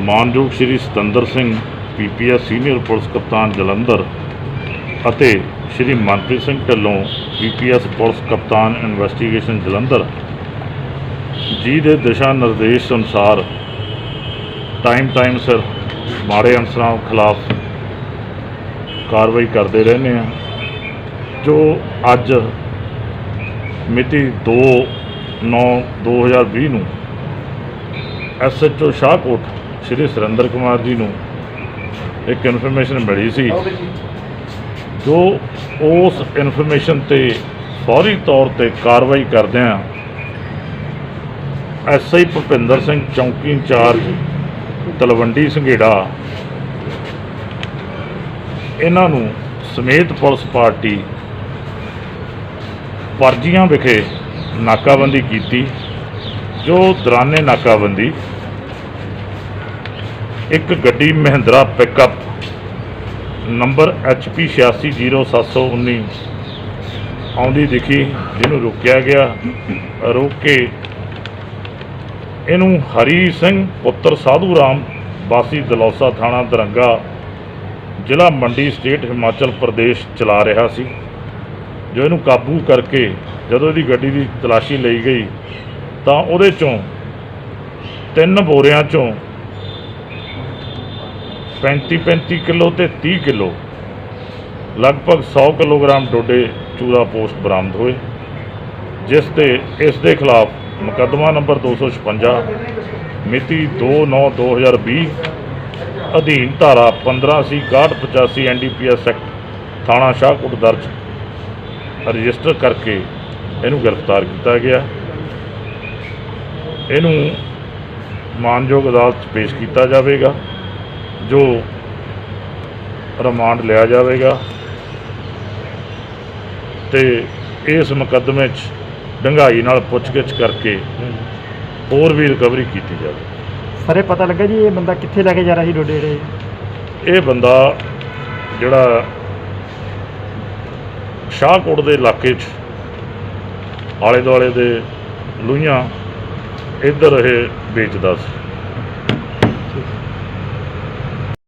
ਮਾਨਯੋਗ Shri Satinder Singh, PPS senior police ਕਪਤਾਨ ਜਲੰਧਰ ਅਤੇ ਸ਼੍ਰੀ ਮਨਪ੍ਰੀਤ ਸਿੰਘ ਢਿੱਲੋਂ, ਪੀਪੀਐਸ ਪੁਲਿਸ ਕਪਤਾਨ ਇਨਵੈਸਟੀਗੇਸ਼ਨ ਜਲੰਧਰ। ਜੀ ਦੇ ਦਿਸ਼ਾ ਨਿਰਦੇਸ਼ ਅਨੁਸਾਰ ਟਾਈਮ ਟਾਈਮ ਸਿਰ ਮਾੜੇ ਅਨਸਰਾਂ ਖਿਲਾਫ ਕਾਰਵਾਈ ਕਰਦੇ ਰਹਿੰਦੇ ਆ ਜੋ ਅੱਜ ਮਿਤੀ 2 9 2020 ਨੂੰ ਐਸਐਚਓ ਸ਼ਾਹਕੋਟ ਸ਼੍ਰੀ ਸੁਰਿੰਦਰ ਕੁਮਾਰ ਜੀ ਨੂੰ ਇੱਕ ਇਨਫੋਰਮੇਸ਼ਨ ਮਿਲੀ ਸੀ। ਜੋ। ਉਸ ਇਨਫੋਰਮੇਸ਼ਨ ਤੇ ਫੌਰੀ ਤੌਰ ਤੇ ਕਾਰਵਾਈ ਕਰਦਿਆਂ ਐਸਆਈ ਭੁਪਿੰਦਰ ਸਿੰਘ ਚੌਂਕੀ ਇੰਚਾਰਜ ਤਲਵੰਡੀ ਸੰਘੇੜਾ ਇਹਨਾਂ ਨੂੰ ਸਮੇਤ ਪੁਲਿਸ ਪਾਰਟੀ ਪਰਜੀਆਂ ਵਿਖੇ ਨਾਕਾਬੰਦੀ ਕੀਤੀ ਜੋ ਦੌਰਾਨੇ ਨਾਕਾਬੰਦੀ ਇੱਕ ਗੱਡੀ ਮਹਿੰਦਰਾ ਪਿਕਅਪ ਨੰਬਰ HP 860719 ਆਉਂਦੀ ਦਿਖੀ, ਜਿਹਨੂੰ ਰੋਕਿਆ ਗਿਆ। ਰੋਕ ਕੇ ਇਹਨੂੰ ਹਰੀ ਸਿੰਘ ਪੁੱਤਰ ਸਾਧੂ ਰਾਮ ਵਾਸੀ ਦਲੌਸਾ ਥਾਣਾ ਦਰੰਗਾ ਜ਼ਿਲ੍ਹਾ ਮੰਡੀ ਸਟੇਟ ਹਿਮਾਚਲ ਪ੍ਰਦੇਸ਼ ਚਲਾ ਰਿਹਾ ਸੀ। ਜੋ ਇਹਨੂੰ ਕਾਬੂ ਕਰਕੇ ਜਦੋਂ ਇਹਦੀ ਗੱਡੀ ਦੀ ਤਲਾਸ਼ੀ ਲਈ ਗਈ, ਤਾਂ ਉਹਦੇ ਚੋਂ ਤਿੰਨ ਬੋਰਿਆਂ ਚੋਂ 35 35 ਕਿਲੋ ਤੇ 30 ਕਿਲੋ, ਲਗਭਗ 100 ਕਿਲੋਗ੍ਰਾਮ ਡੋਡੇ ਚੂਰਾ ਪੋਸਟ ਬਰਾਮਦ ਹੋਏ, ਜਿਸ ਤੇ ਇਸ ਦੇ ਖਿਲਾਫ ਮੁਕੱਦਮਾ ਨੰਬਰ 256 ਮਿਤੀ 2/9/2020 ਅਧੀਨ ਧਾਰਾ 15 ਸੀ 6185 ਐਨਡੀਪੀਐਸ ਐਕਟ ਥਾਣਾ ਸ਼ਾਹਕੋਟ ਦਰਜ ਰਜਿਸਟਰ ਕਰਕੇ ਇਹਨੂੰ ਗ੍ਰਿਫਤਾਰ ਕੀਤਾ ਗਿਆ। ਇਹਨੂੰ ਮਾਨਯੋਗ ਅਦਾਲਤ 'ਚ ਪੇਸ਼ ਕੀਤਾ ਜਾਵੇਗਾ। ਜੋ ਰਿਮਾਂਡ ਲਿਆ ਜਾਵੇਗਾ ਤੇ ਇਸ ਮੁਕੱਦਮੇ 'ਚ ਡੰਗਾਈ ਨਾਲ ਪੁੱਛਗਿੱਛ ਕਰਕੇ ਹੋਰ ਵੀ ਰਿਕਵਰੀ ਕੀਤੀ ਜਾਵੇ। ਸਰੇ ਪਤਾ ਲੱਗਾ ਜੀ ਇਹ ਬੰਦਾ ਕਿੱਥੇ ਲੈ ਕੇ ਜਾ ਰਿਹਾ ਸੀ ਡੋਡੇ ਜਿਹੜੇ? ਇਹ ਬੰਦਾ ਜਿਹੜਾ ਸ਼ਾਹਕੋਟ ਦੇ ਇਲਾਕੇ 'ਚ ਆਲੇ ਦੁਆਲੇ ਦੇ ਲੂਈਆਂ ਇੱਧਰ ਇਹ ਵੇਚਦਾ ਸੀ।